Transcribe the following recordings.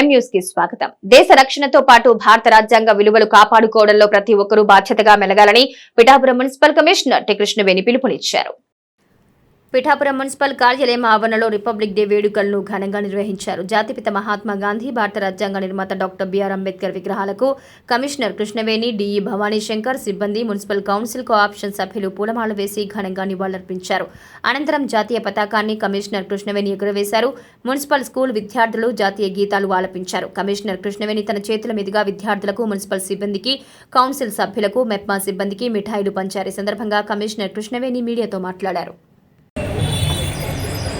ఎం కి స్వాగతం. దేశ రక్షణతో పాటు భారత రాజ్యాంగ విలువలు కాపాడుకోవడంలో ప్రతి ఒక్కరూ బాధ్యతగా మెలగాలని Pithapuram municipal commissioner T Krishnaveni పిలుపునిచ్చారు. పిఠాపురం మున్సిపల్ కార్యాలయం ఆవరణలో రిపబ్లిక్ డే వేడుకలను ఘనంగా నిర్వహించారు. జాతిపిత మహాత్మా గాంధీ భారత రాజ్యాంగ నిర్మాత డాక్టర్ బిఆర్ అంబేద్కర్ విగ్రహాలకు commissioner Krishnaveni D E Bhavani Shankar సిబ్బంది మున్సిపల్ కౌన్సిల్ కోఆప్షన్ సభ్యులు పూలమాల వేసి ఘనంగా నివాళులర్పించారు. అనంతరం జాతీయ పతాకాన్ని కమిషనర్ కృష్ణవేణి ఎగురవేశారు. మున్సిపల్ స్కూల్ విద్యార్థులు జాతీయ గీతాలు ఆలపించారు. కమిషనర్ కృష్ణవేణి తన చేతుల మీదుగా విద్యార్థులకు మున్సిపల్ సిబ్బందికి కౌన్సిల్ సభ్యులకు మెప్మా సిబ్బందికి మిఠాయిలు పంచారు. ఈ సందర్భంగా కమిషనర్ కృష్ణవేణి మీడియాతో మాట్లాడారు.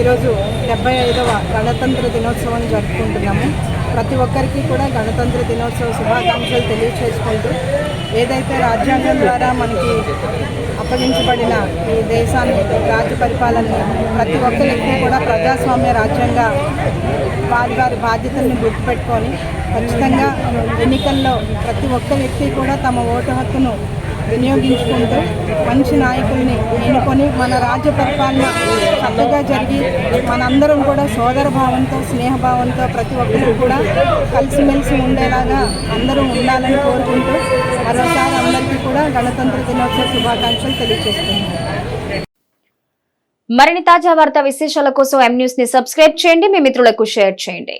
ఈరోజు డెబ్బై ఐదవ గణతంత్ర దినోత్సవాన్ని జరుపుకుంటున్నాము. ప్రతి ఒక్కరికి కూడా గణతంత్ర దినోత్సవ శుభాకాంక్షలు తెలియచేసుకుంటూ ఏదైతే రాజ్యాంగం ద్వారా మనకి అప్పగించబడిన ఈ దేశాన్ని రాజ్య పరిపాలనని ప్రతి ఒక్కరికి కూడా ప్రజాస్వామ్య రాజ్యంగా వారి వారి బాధ్యతల్ని గుర్తుపెట్టుకొని ఖచ్చితంగా ఎన్నికల్లో ప్రతి ఒక్క వ్యక్తి కూడా తమ ఓటు హక్కును వినియోగించుకుంటూ మంచి నాయకుల్ని ఎన్నుకొని మన రాజ్య పరిపాలన చక్కగా జరిగి మనందరం కూడా సోదర భావంతో స్నేహభావంతో ప్రతి ఒక్కరు కూడా కలిసిమెలిసి ఉండేలాగా అందరూ ఉండాలని కోరుకుంటూ మరోసారి అందరికీ కూడా గణతంత్ర దినోత్సవ శుభాకాంక్షలు తెలియజేస్తున్నాను. మరిన్ని తాజా వార్తా విశేషాల కోసం ఎం న్యూస్ని సబ్స్క్రైబ్ చేయండి. మీ మిత్రులకు షేర్ చేయండి.